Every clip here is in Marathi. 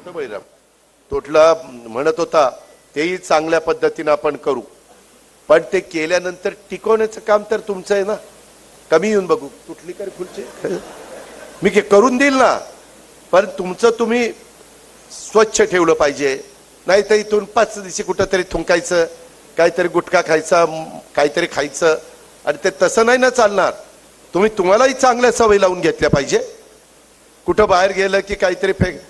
कुठं बळीराम तोटला म्हणत होता तेही चांगल्या पद्धतीनं आपण करू. पण ते केल्यानंतर टिकवण्याचं काम तर तुमचं आहे ना? कमी येऊन बघू. कुठली कर खुर्ची. मी के- करून देईल ना? पण तुमचं तुम्ही स्वच्छ ठेवलं पाहिजे. नाही तर इथून पाच दिवशी कुठंतरी थुंकायचं काहीतरी गुटखा खायचा काहीतरी खायचं. आणि ते तसं नाही ना चालणार. तुम्ही तुम्हालाही चांगल्या सवयी लावून घेतल्या पाहिजे. कुठं बाहेर गेलं की काहीतरी फेक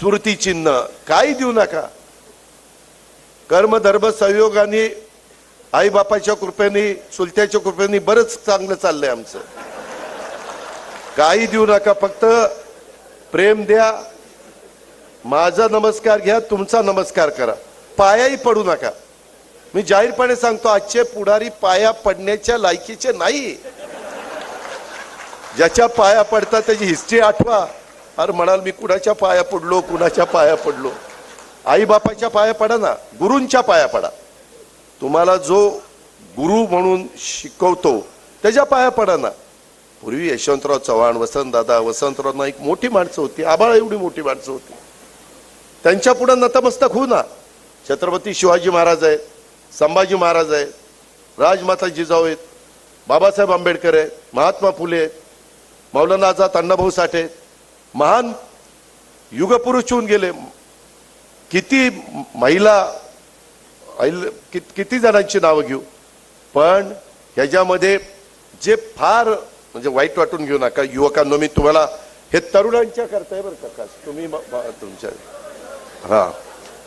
स्मृती चिन्ह. काही देऊ नका. कर्म धर्म संयोगाने आई बापाच्या कृपेने सुलत्याच्या कृपेने बरंच चांगलं चाललंय आमचं. काही देऊ नका फक्त प्रेम द्या. माझा नमस्कार घ्या तुमचा नमस्कार करा. पायाही पडू नका. मी जाहीरपणे सांगतो आजचे पुढारी पाया पडण्याच्या लायकीचे नाही ज्याच्या पाया पडतात त्याची हिस्ट्री आठवा. अरे म्हणाल मी कुणाच्या पाया पडलो कुणाच्या पाया पडलो? आई बापाच्या पाया पडा ना गुरूंच्या पाया पडा. तुम्हाला जो गुरु म्हणून शिकवतो त्याच्या पाया पडा ना. पूर्वी यशवंतराव चव्हाण वसंतदादा वसंतराव नाईक मोठी माणसं होती आबाळ एवढी मोठी माणसं होती. त्यांच्या पुढे नतमस्तक होऊ ना. छत्रपती शिवाजी महाराज आहेत संभाजी महाराज आहेत राजमाता जिजाऊ आहेत बाबासाहेब आंबेडकर आहेत महात्मा फुले आहेत मौलाना आझाद अण्णाभाऊ साठे आहेत. महान युगपुरुष होऊन गेले. किती महिला किती जणांची नावं घेऊ. पण ह्याच्यामध्ये जे फार म्हणजे वाईट वाटून घेऊ नका युवकांनो मी तुम्हाला हे तरुणांच्या करताय बरं का तुम्ही तुमच्या हा.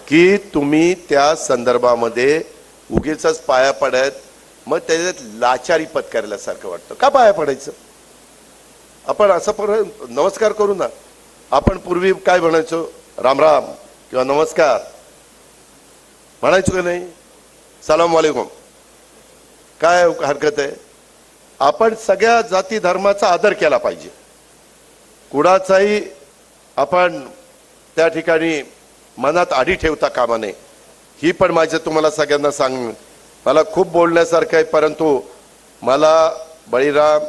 की तुम्ही त्या संदर्भामध्ये उगीच पाया पडत मग त्याच्यात लाचारी पत्करल्यासारखं वाटतं. का पाया पडायचं? आपण असं पर नमस्कार करू ना. आपण पूर्वी काय म्हणायचो? राम राम किंवा नमस्कार. म्हणायचो का नाही? सलाम वालेकुम. काय हरकत आहे? आपण सगळ्या जाती धर्माचा आदर केला पाहिजे. कुणाचाही आपण त्या ठिकाणी मनात आडी ठेवता कामा नये. ही पण माझं तुम्हाला सगळ्यांना सांग मला खूप बोलण्यासारखं आहे परंतु मला बळीराम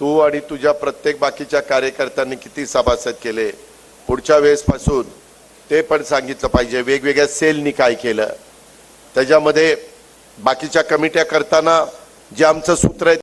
तू आणि तुझ्या प्रत्येक बाकीच्या कार्यकर्त्यांनी किती सभासद केले? पुढच्या वेळेसपासून ते पण सांगितलं पाहिजे. वेगवेगळ्या सेलनी काय केलं? त्याच्यामध्ये बाकीच्या कमिट्या करताना जे आमचं सूत्र आहे